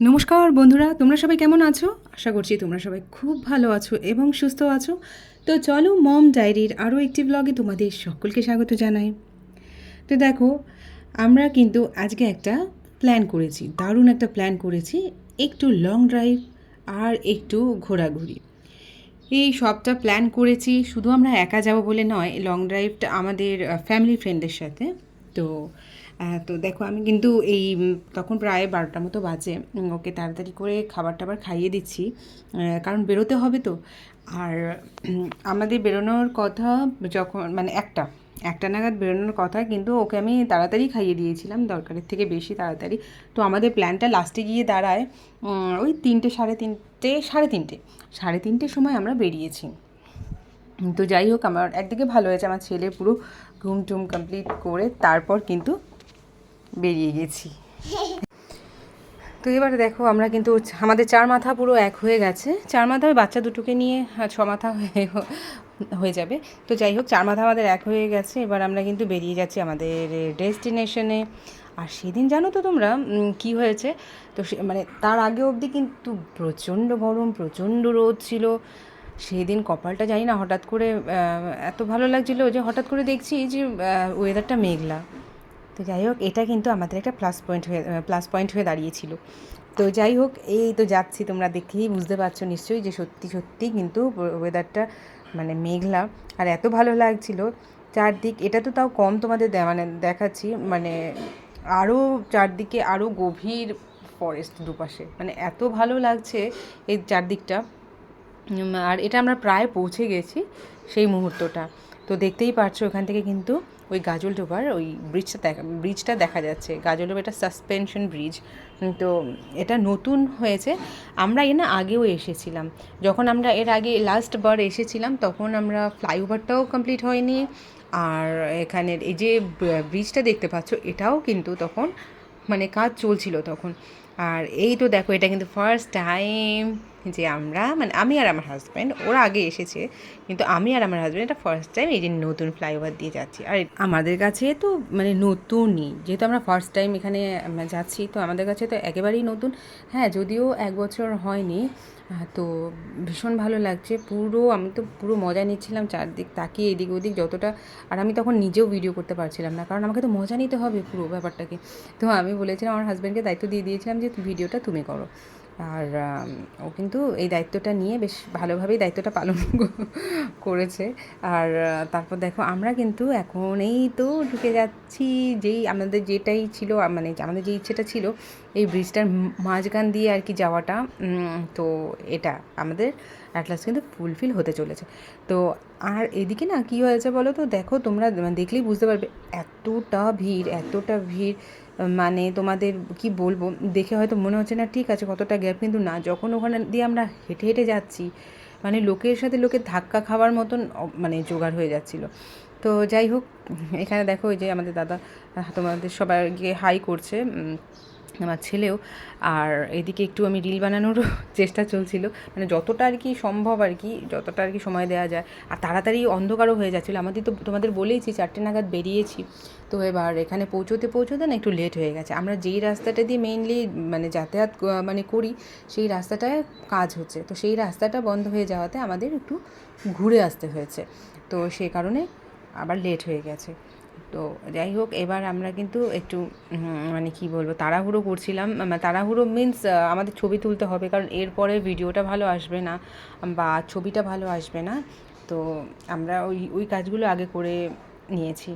নমস্কার বন্ধুরা, তোমরা সবাই কেমন আছো? আশা করছি তোমরা সবাই খুব ভালো আছো এবং সুস্থ আছো। তো চলো মম ডায়েরির আরও একটি ব্লগে তোমাদের সকলকে স্বাগত জানাই। তো দেখো, আমরা কিন্তু আজকে একটা প্ল্যান করেছি, দারুণ একটা প্ল্যান করেছি, একটু লং ড্রাইভ আর একটু ঘোরাঘুরি। এই সবটা প্ল্যান করেছি, শুধু আমরা একা যাব বলে নয় লং ড্রাইভটা আমাদের ফ্যামিলি ফ্রেন্ডের সাথে। তো তো দেখো, আমি কিন্তু এই তখন প্রায় বারোটার মতো বাজে। ওকে তাড়াতাড়ি করে খাবার টাবার খাইয়ে দিচ্ছি। কারণ বেরোতে হবে তো। আর আমাদের বেরোনোর কথা যখন মানে একটা একটা নাগাদ বেরোনোর কথা কিন্তু ওকে আমি তাড়াতাড়ি খাইয়ে দিয়েছিলাম, দরকারের থেকে বেশি তাড়াতাড়ি। তো আমাদের প্ল্যানটা লাস্টে গিয়ে দাঁড়ায় ওই তিনটে, সাড়ে তিনটে সাড়ে তিনটে, সাড়ে তিনটের সময় আমরা বেরিয়েছি। তো যাই হোক, আমার একদিকে ভালো হয়েছে, আমার ছেলে পুরো ঘুম টুম কমপ্লিট করে তারপর কিন্তু বেরিয়ে গেছি। তো এবার দেখো, আমরা কিন্তু আমাদের চার মাথা পুরো এক হয়ে গেছে। চার মাথা ওই বাচ্চা দুটোকে নিয়ে ছ মাথা হয়ে হয়ে যাবে। তো যাই হোক, চার মাথা আমাদের এক হয়ে গেছে। এবার আমরা কিন্তু বেরিয়ে যাচ্ছি আমাদের ডেস্টিনেশনে আর সেদিন জানো তো তোমরা কি হয়েছে? তো মানে তার আগে অবধি কিন্তু প্রচণ্ড গরম, প্রচণ্ড রোদ ছিল। সেদিন কপালটা জানি না, হঠাৎ করে এত ভালো লাগছিল যে হঠাৎ করে দেখছি যে ওয়েদারটা মেঘলা। তো যাই হোক, এটা কিন্তু আমাদের একটা প্লাস পয়েন্ট হয়ে প্লাস পয়েন্ট হয়ে দাঁড়িয়েছিল। তো যাই হোক, এই তো যাচ্ছি, তোমরা দেখেই বুঝতে পারছ নিশ্চয়ই যে সত্যি সত্যি কিন্তু ওয়েদারটা মানে মেঘলা আর এত ভালো লাগছিল। চারদিক, এটা তো তাও কম তোমাদের মানে দেখাচ্ছি মানে আরও চারদিকে আরও গভীর ফরেস্ট দুপাশে। মানে এত ভালো লাগছে এই চারদিকটা। আর এটা আমরা প্রায় পৌঁছে গেছি সেই মুহূর্তটা। তো দেখতেই পারছ ওখান থেকে কিন্তু ওই গাজলডোবার ওই ব্রিজটা দেখা ব্রিজটা দেখা যাচ্ছে। গাজলডোবা এটা সাসপেনশন ব্রিজ তো এটা নতুন হয়েছে। আমরা এ না আগেও এসেছিলাম। যখন আমরা এর আগে লাস্ট বার এসেছিলাম, তখন আমরা ফ্লাইওভারটাও কমপ্লিট হয়নি। আর এখানের এই যে ব্রিজটা দেখতে পাচ্ছ, এটাও কিন্তু তখন মানে কাজ চলছিল তখন। আর এই তো দেখো, এটা কিন্তু ফার্স্ট টাইম যে আমরা মানে আমি আর আমার হাজব্যান্ড ওরা আগে এসেছে, কিন্তু আমি আর আমার হাজব্যান্ড এটা ফার্স্ট টাইম এই যে নতুন ফ্লাইওভার দিয়ে যাচ্ছি। আর আমাদের কাছে তো মানে নতুনই, যেহেতু আমরা ফার্স্ট টাইম এখানে যাচ্ছি, তো আমাদের কাছে তো একেবারেই নতুন। হ্যাঁ যদিও এক বছর হয়নি তো ভীষণ ভালো লাগছে। পুরো, আমি তো পুরো মজা নিচ্ছিলাম চারদিক, তাকিয়ে এদিক ওদিক যতটা, আর আমি তখন নিজেও ভিডিও করতে পারছিলাম না, কারণ আমাকে তো মজা নিতে হবে পুরো ব্যাপারটাকে। তো আমি বলেছিলাম, আমার হাজব্যান্ডকে দায়িত্ব দিয়ে দিয়েছিলাম যে, ভিডিওটা তুমি করো। আর ও কিন্তু এই দায়িত্বটা নিয়ে বেশ ভালোভাবেই দায়িত্বটা পালন করেছে। আর তারপর দেখো আমরা কিন্তু এখন এই তো ঢুকে যাচ্ছি, যেই আমাদের যেটাই ছিল মানে আমাদের যে ইচ্ছেটা ছিল, এই ব্রিজটার মাঝখান দিয়ে আর কি যাওয়াটা তো এটা আমাদের অ্যাটলাস কিন্তু ফুলফিল হতে চলেছে। তো আর এদিকে না কি হয়েছে বলো তো? দেখো তোমরা দেখলেই বুঝতে পারবে, এতটা ভিড় এতটা ভিড় মানে তোমাদের কি বলব? দেখে হয়তো মনে হচ্ছে, না, ঠিক আছে, কতটা গ্যাপ কিন্তু না, যখন ওখানে দিয়ে আমরা হেঁটে হেঁটে যাচ্ছি মানে লোকের সাথে লোকের ধাক্কা খাওয়ার মতন মানে জোগাড় হয়ে যাচ্ছিল। তো যাই হোক, এখানে দেখো ওই যে আমাদের দাদা তোমাদের সবাইকে হাই করছে আমার ছেলেও, আর এদিকে একটু আমি রিল বানানোরও চেষ্টা চলছিল। মানে যতটা আর কি সম্ভব আর কি, যতটা আর কি সময় দেওয়া যায়, আর তাড়াতাড়ি অন্ধকারও হয়ে যাচ্ছিল। আমাদের তো, তোমাদের বলেইছি চারটে নাগাদ বেরিয়েছি। তো এবার এখানে পৌঁছোতে পৌঁছোতে না একটু লেট হয়ে গেছে। আমরা যেই রাস্তাটা দিয়ে মেইনলি মানে যাতায়াত মানে করি, সেই রাস্তাটায় কাজ হচ্ছে। তো সেই রাস্তাটা বন্ধ হয়ে যাওয়াতে আমাদের একটু ঘুরে আসতে হয়েছে। তো সে কারণে আবার লেট হয়ে গেছে। তো যাই হোক, এবার আমরা কিন্তু একটু মানে কি বলব, তাড়াহুড়ো করছিলাম। তাড়াহুড়ো মিন্স আমাদের ছবি তুলতে হবে, কারণ এরপরে ভিডিওটা ভালো আসবে না, বা ছবিটা ভালো আসবে না। তো আমরা ওই ওই কাজগুলো আগে করে নিয়েছি।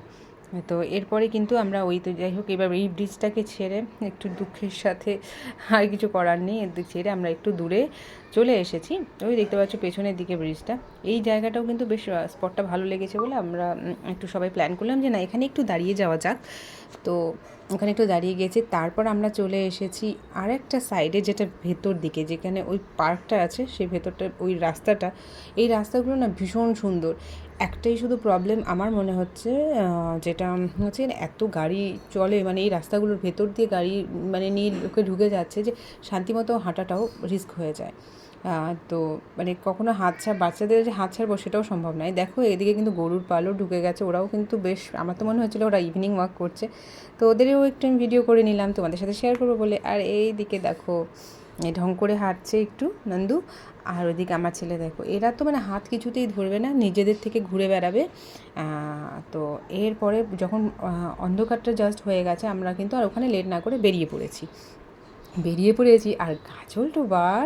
তো এরপরে কিন্তু আমরা ওই তো যাই হোক, এবার এই ব্রিজটাকে ছেড়ে একটু দুঃখের সাথে আর কিছু করার নেই, এর দিক ছেড়ে আমরা একটু দূরে চলে এসেছি। ওই দেখতে পাচ্ছ পেছনের দিকে ব্রিজটা এই জায়গাটাও কিন্তু বেশ স্পটটা ভালো লেগেছে বলে আমরা একটু সবাই প্ল্যান করলাম যে না, এখানে একটু দাঁড়িয়ে যাওয়া যাক। তো ওখানে একটু দাঁড়িয়ে গেছে, তারপর আমরা চলে এসেছি আর একটা সাইডে যেটা ভেতর দিকে, যেখানে ওই পার্কটা আছে, সেই ভেতরটা ওই রাস্তাটা। এই রাস্তাগুলো না ভীষণ সুন্দর। একটাই শুধু প্রবলেম আমার মনে হচ্ছে যেটা হচ্ছে এত গাড়ি চলে মানে এই রাস্তাগুলোর ভেতর দিয়ে গাড়ি মানে নিয়ে লোকে ঢুকে যাচ্ছে যে শান্তিমতো হাঁটাটাও রিস্ক হয়ে যায়। তো মানে কখনো হাত ছাড়, বাচ্চাদের যে হাত ছাড়বো সেটাও সম্ভব নয়। দেখো, এদিকে কিন্তু গরুর পালও ঢুকে গেছে, ওরাও কিন্তু বেশ, আমার তো মনে হচ্ছিল ওরা ইভিনিং ওয়াক করছে। তো ওদেরও একটু আমি ভিডিও করে নিলাম, তোমাদের সাথে শেয়ার করব বলে। আর এই দিকে দেখো ঢং করে হাঁটছে একটু, নন্দু। আর ওইদিকে আমার ছেলে দেখো, এরা তো মানে হাত কিছুতেই ধরবে না, নিজেদের থেকে ঘুরে বেড়াবে। তো এরপরে যখন অন্ধকারটা জাস্ট হয়ে গেছে, আমরা কিন্তু আর ওখানে লেট না করে বেরিয়ে পড়েছি। বেরিয়ে পড়েছি, আর গাজল টোবার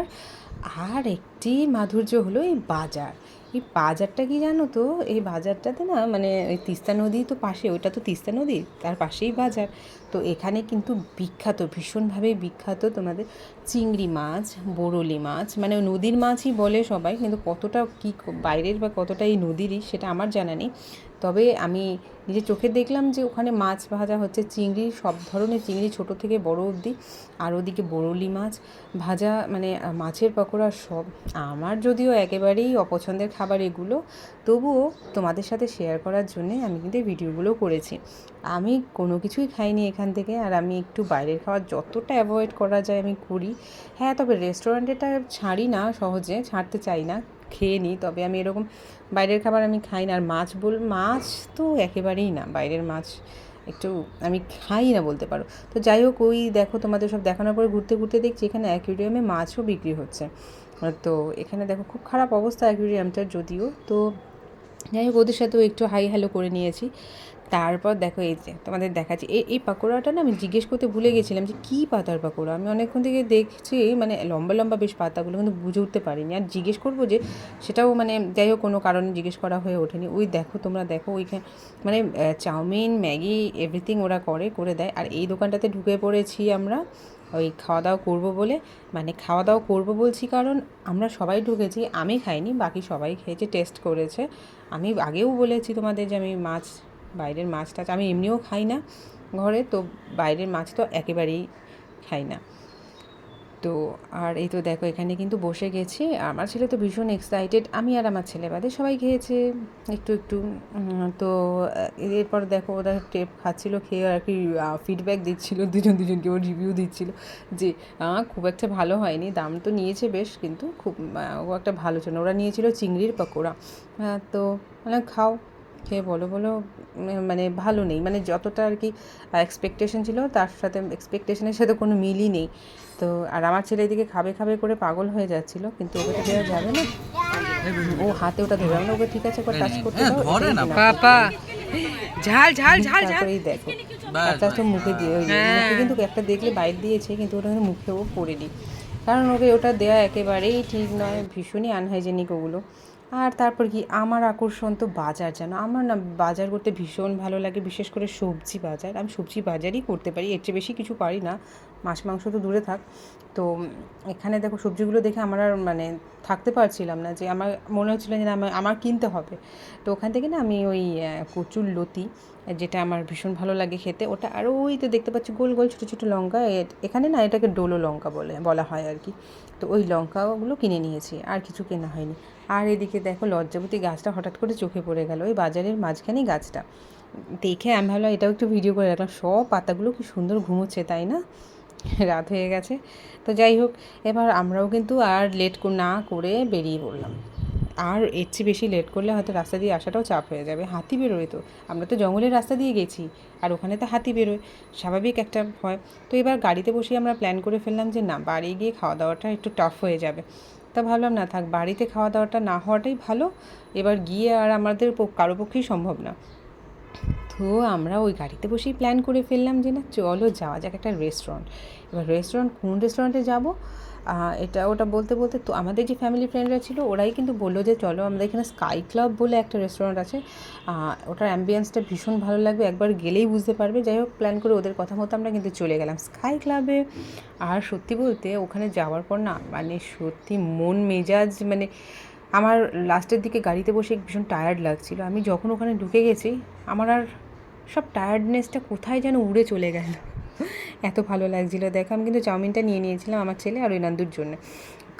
আর একটি মাধুর্য হলো এই বাজার। এই বাজারটা কি জানো তো? এই বাজারটাতে না মানে ওই তিস্তা নদী তো পাশে, ওইটা তো তিস্তা নদী, তার পাশেই বাজার। তো এখানে কিন্তু বিখ্যাত, ভীষণভাবে বিখ্যাত তোমাদের চিংড়ি মাছ বরলি মাছ মানে নদীর মাছই বলে সবাই, কিন্তু কতটা কী বাইরের বা কতটা এই নদীরই সেটা আমার জানা নেই। তবে আমি নিজের চোখে দেখলাম যে ওখানে মাছ ভাজা হচ্ছে চিংড়ি, সব ধরনের চিংড়ি, ছোট থেকে বড় অবধি। আর ওদিকে বরলি মাছ ভাজা মানে মাছের পকোড়া সব আমার যদিও একেবারেই অপছন্দের খাবার এগুলো। তবুও তোমাদের সাথে শেয়ার করার জন্যে আমি কিন্তু ভিডিওগুলো করেছি। আমি কোনো কিছুই খাইনি এখান থেকে, আর আমি একটু বাইরের খাবার যতটা অ্যাভয়েড করা যায় আমি করি। হ্যাঁ তবে রেস্টুরেন্টেটা ছাড়ি না সহজে, ছাড়তে চাই না। খেয়ে নিই, তবে আমি এরকম বাইরের খাবার আমি খাই না। আর মাছ বল, মাছ তো একেবারেই না, বাইরের মাছ একটু আমি খাই না বলতে পারো। তো যাই হোক, ওই দেখো তোমাদের সব দেখানোর পরে ঘুরতে ঘুরতে দেখছি এখানে অ্যাকুরিয়ামে মাছও বিক্রি হচ্ছে। তো এখানে দেখো খুব খারাপ অবস্থা অ্যাকুরিয়ামটার যদিও। তো যাই হোক, ওদের সাথেও একটু হাই হ্যালো করে নিয়েছি। তারপর দেখো এই যে তোমাদের দেখাচ্ছি। এই এই পাকোড়াটা না আমি জিজ্ঞেস করতে ভুলে গেছিলাম যে কী পাতার পাকোড়া? আমি অনেকক্ষণ থেকে দেখছি মানে লম্বা লম্বা বেশ পাতাগুলো কিন্তু বুঝে উঠতে পারিনি। আর জিজ্ঞেস করব যে সেটাও মানে যাই হোক কোনো কারণে জিজ্ঞেস করা হয়ে ওঠেনি। ওই দেখো তোমরা দেখো ওইখানে মানে চাউমিন, ম্যাগি এভরিথিং ওরা করে করে দেয়। আর এই দোকানটাতে ঢুকে পড়েছি আমরা। ওই খাওয়া দাওয়া করব বলে মানে খাওয়া দাওয়া করব বলছি কারণ আমরা সবাই ঢুকেছি, আমি খাইনি, বাকি সবাই খেয়েছে টেস্ট করেছে। আমি আগেও বলেছি তোমাদের যে আমি মাছ বাইরের মাছ টাছ আমি এমনিও খাই না ঘরে, তো বাইরের মাছ তো একেবারেই খাই না। তো আর এই তো দেখো, এখানে কিন্তু বসে গেছি। আমার ছেলে তো ভীষণ এক্সাইটেড আমি আর আমার ছেলে বাদে সবাই খেয়েছে, একটু একটু। তো এরপর দেখো, ওরা টেপ খাচ্ছিলো, খেয়ে আর কি ফিডব্যাক দিচ্ছিল, দুজন দুজনকে ও রিভিউ দিচ্ছিল যে খুব একটা ভালো হয়নি, দাম তো নিয়েছে বেশ, কিন্তু খুব ও একটা ভালো ছিল। ওরা নিয়েছিল চিংড়ির পকোড়া। তো মানে খাও। খেয়ে বলো বলো মানে ভালো নেই। মানে যতটা আর কি এক্সপেকটেশন ছিল তার সাথে এক্সপেকটেশনের সাথে কোনো মিলই নেই। তো আর আমার ছেলে এদিকে খাবে খাবে করে পাগল হয়ে যাচ্ছিল কিন্তু ওকে তো দেওয়া যাবে না। ও হাতে ওটা ধরে না ওকে ঠিক আছে টাচ করতে দাও। পাপা। ঝাল ঝাল ঝাল ঝাল। তারপরেই দেখো তো মুখে দিয়ে হ্যাঁ। কিন্তু একটা দেখলে বাইর দিয়েছে কিন্তু ওটা মুখেও পড়েনি। কারণ ওকে ওটা দেওয়া একেবারেই ঠিক নয় ভীষণই আনহাইজেনিক ওগুলো। আর তারপর কি, আমার আকর্ষণ তো বাজার যেন। আমার না বাজার করতে ভীষণ ভালো লাগে, বিশেষ করে সবজি বাজার। আমি সবজি বাজারই করতে পারি, এর চেয়ে বেশি কিছু পারি না। মাছ মাংস তো দূরে থাক। তো এখানে দেখো সবজিগুলো দেখে আমার আর মানে থাকতে পারছিলাম না যে আমার মনে হচ্ছিল যে না আমার কিনতে হবে। তো ওখান থেকে না আমি ওই কচুর লতি, যেটা আমার ভীষণ ভালো লাগে খেতে, ওটা আরও ওই তো দেখতে পাচ্ছি গোল গোল, ছোটো ছোটো লঙ্কা এখানে না এটাকে ডোলো লঙ্কা বলে, বলা হয় আর কি। তো ওই লঙ্কাগুলো কিনে নিয়েছি, আর কিছু কেনা হয়নি। আর এদিকে দেখো লজ্জাবতী গাছটা হঠাৎ করে চোখে পড়ে গেল, ওই বাজারের মাঝখানেই গাছটা। দেখে আমি ভাবলাম এটাও একটু ভিডিও করে রাখলাম, সব পাতাগুলো কি সুন্দর ঘুমোচ্ছে, তাই না? রাত হয়ে গেছে। তো যাই হোক, এবার আমরাও কিন্তু আর লেট না করে বেরিয়ে পড়লাম। আর এর চেয়ে বেশি লেট করলে হয়তো রাস্তা দিয়ে আসাটাও চাপ হয়ে যাবে। হাতি বেরোয় তো। আমরা তো জঙ্গলের রাস্তা দিয়ে গেছি, আর ওখানে তো হাতি বেরোয়। স্বাভাবিক একটা ভয়। তো এবার গাড়িতে বসে আমরা প্ল্যান করে ফেললাম যে, না, বাড়ি গিয়ে খাওয়া দাওয়াটা একটু টাফ হয়ে যাবে। তা ভাবলাম, না, থাক, বাড়িতে খাওয়া দাওয়াটা না হওয়াটাই ভালো। এবার গিয়ে আর আমাদের কারও পক্ষেই সম্ভব না। তো আমরা ওই গাড়িতে বসেই প্ল্যান করে ফেললাম যে না, চলো যাওয়া যাক একটা রেস্টুরেন্ট এবার রেস্টুরেন্ট কোন রেস্টুরেন্টে যাব? এটা ওটা বলতে বলতে তো আমাদের যে ফ্যামিলি ফ্রেন্ডরা ছিল, ওরাই কিন্তু বলল যে চলো আমাদের এখানে স্কাই ক্লাব বলে একটা রেস্টুরেন্ট আছে। ওটার অ্যাম্বিয়েন্সটা ভীষণ ভালো লাগবে, একবার গেলেই বুঝতে পারবে। যাই হোক প্ল্যান করে ওদের কথা মতো আমরা কিন্তু চলে গেলাম স্কাই ক্লাবে আর সত্যি বলতে ওখানে যাওয়ার পর না মানে সত্যি মন মেজাজ মানে আমার লাস্টের দিকে গাড়িতে বসে ভীষণ টায়ার্ড লাগছিল। আমি যখন ওখানে ঢুকে গেছি, আমার আর সব টায়ার্ডনেসটা কোথায় যেন উড়ে চলে গেল। এত ভালো লাগছিল। দেখো, আমি কিন্তু চাউমিনটা নিয়ে নিয়েছিলাম আমার ছেলে আর ওই নান্দুর জন্য।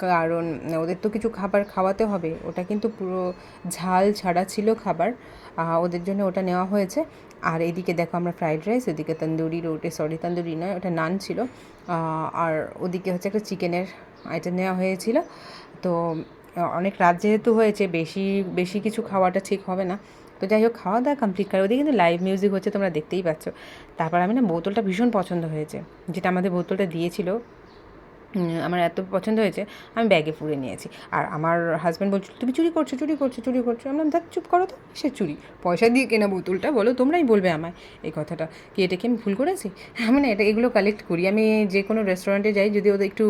কারণ ওদের তো কিছু খাবার খাওয়াতে হবে। ওটা কিন্তু পুরো ঝাল ছাড়া ছিল খাবার। ওদের জন্য ওটা নেওয়া হয়েছে। আর এদিকে দেখো আমরা ফ্রাইড রাইস ওদিকে তন্দুরি রোটে সরি তন্দুরি নয় ওটা নান ছিল। আর ওদিকে হচ্ছে একটা চিকেনের আইটেম নেওয়া হয়েছিল। তো অনেক রাত যেহেতু হয়েছে, বেশি বেশি কিছু খাওয়াটা ঠিক হবে না। তো যাই হোক, খাওয়া দাওয়া কমপ্লিট করে, ওদিকে কিন্তু লাইভ মিউজিক হচ্ছে, তোমরা দেখতেই পাচ্ছ। তারপর আমি না বোতলটা ভীষণ পছন্দ হয়েছে, যেটা আমাদের বোতলটা দিয়েছিল। আমার এত পছন্দ হয়েছে, আমি ব্যাগে পুরে নিয়েছি। আর আমার হাজব্যান্ড বলছিল, তুমি চুরি করছ চুরি করছ চুরি করছ। আমরা দেখ, চুপ করো তো, সে চুরি। পয়সা দিয়ে কেনা বোতলটা বলো, তোমরাই বলবে আমায়। এই কথাটা। কি, এটা কি আমি ভুল করেছি? আমি না এটা, এগুলো কালেক্ট করি। আমি যে কোনো রেস্টুরেন্টে যাই, যদি ওদের একটু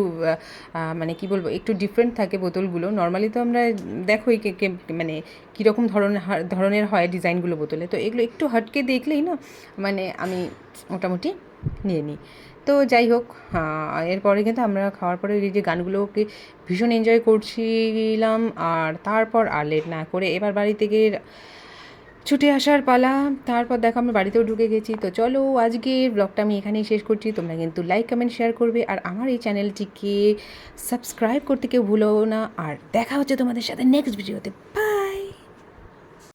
মানে কি বলব, একটু ডিফারেন্ট থাকে বোতলগুলো নর্মালি তো আমরা দেখোই মানে কীরকম ধরনের ধরনের হয় ডিজাইনগুলো বোতলে। তো এগুলো একটু হটকে দেখলেই না মানে আমি মোটামুটি নিয়ে নিই। তো যাই হোক এরপরে কিন্তু আমরা খাওয়ার পরে এই যে গানগুলোকে ভীষণ এনজয় করছিলাম, আর তারপর আর লেট না করে এবার বাড়ি থেকে ছুটে আসার পালা। তারপর দেখো আমরা বাড়িতেও ঢুকে গেছি। তো চলো আজকে ব্লগটা আমি এখানেই শেষ করছি। তোমরা কিন্তু লাইক কমেন্ট শেয়ার করবে। আর আমার এই চ্যানেলটিকে সাবস্ক্রাইব করতে কেউ ভুলো না। আর দেখা হচ্ছে তোমাদের সাথে নেক্সট ভিডিওতে